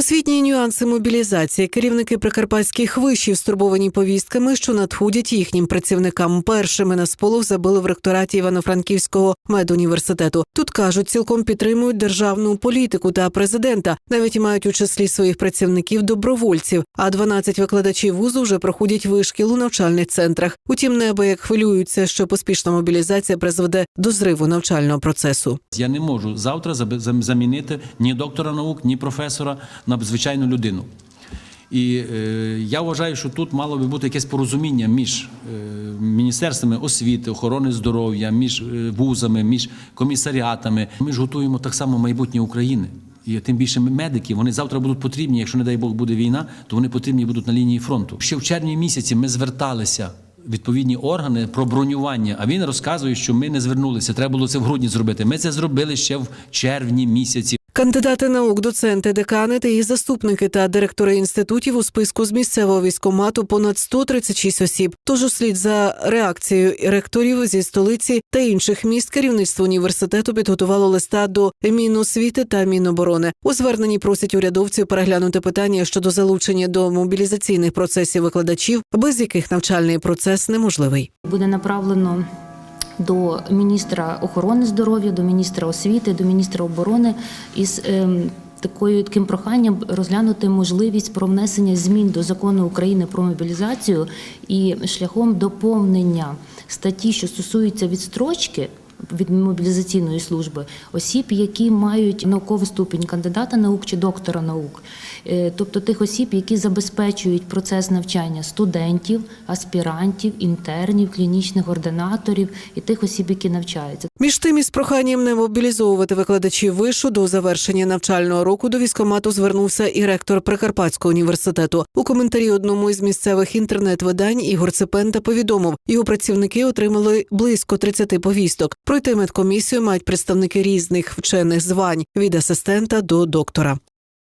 Освітні нюанси мобілізації керівники прикарпатських вишів стурбовані повістками, що надходять їхнім працівникам. Першими на сполох забили в ректораті Івано-Франківського медуніверситету. Тут кажуть, цілком підтримують державну політику та президента. Навіть мають у числі своїх працівників добровольців. А 12 викладачів вузу вже проходять вишкіл у навчальних центрах. Утім, неабияк хвилюються, що поспішна мобілізація призведе до зриву навчального процесу. Я не можу завтра замінити ні доктора наук, ні професора на звичайну людину. І е, я вважаю, що тут мало би бути якесь порозуміння між е, міністерствами освіти, охорони здоров'я, між е, вузами, між комісаріатами. Ми ж готуємо так само майбутнє України. І тим більше медики вони завтра будуть потрібні. Якщо не дай Бог буде війна, то вони потрібні будуть на лінії фронту. Ще в червні місяці ми зверталися. Відповідні органи про бронювання. А він розказує, що ми не звернулися. Треба було це в грудні зробити. Ми це зробили ще в червні місяці. Кандидати наук, доценти, декани та їх заступники та директори інститутів у списку з місцевого військомату понад 136 осіб. Тож услід за реакцією ректорів зі столиці та інших міст керівництво університету підготувало листа до Міносвіти та Міноборони. У зверненні просять урядовців переглянути питання щодо залучення до мобілізаційних процесів викладачів, без яких навчальний процес неможливий. буде направлено до міністра охорони здоров'я, до міністра освіти, до міністра оборони із ем, такою таким проханням розглянути можливість про внесення змін до закону України про мобілізацію і шляхом доповнення статті, що стосується відстрочки. Від мобілізаційної служби осіб, які мають науковий ступінь кандидата наук чи доктора наук, Е, тобто тих осіб, які забезпечують процес навчання студентів, аспірантів, інтернів, клінічних ординаторів і тих осіб, які навчаються. Між тим, із проханням не мобілізовувати викладачів вишу до завершення навчального року до військомату звернувся і ректор Прикарпатського університету. У коментарі одному із місцевих інтернет-видань Ігор Ципента повідомив, його працівники отримали близько 30 повісток. Пройти медкомісію мають представники різних вчених звань від асистента до доктора.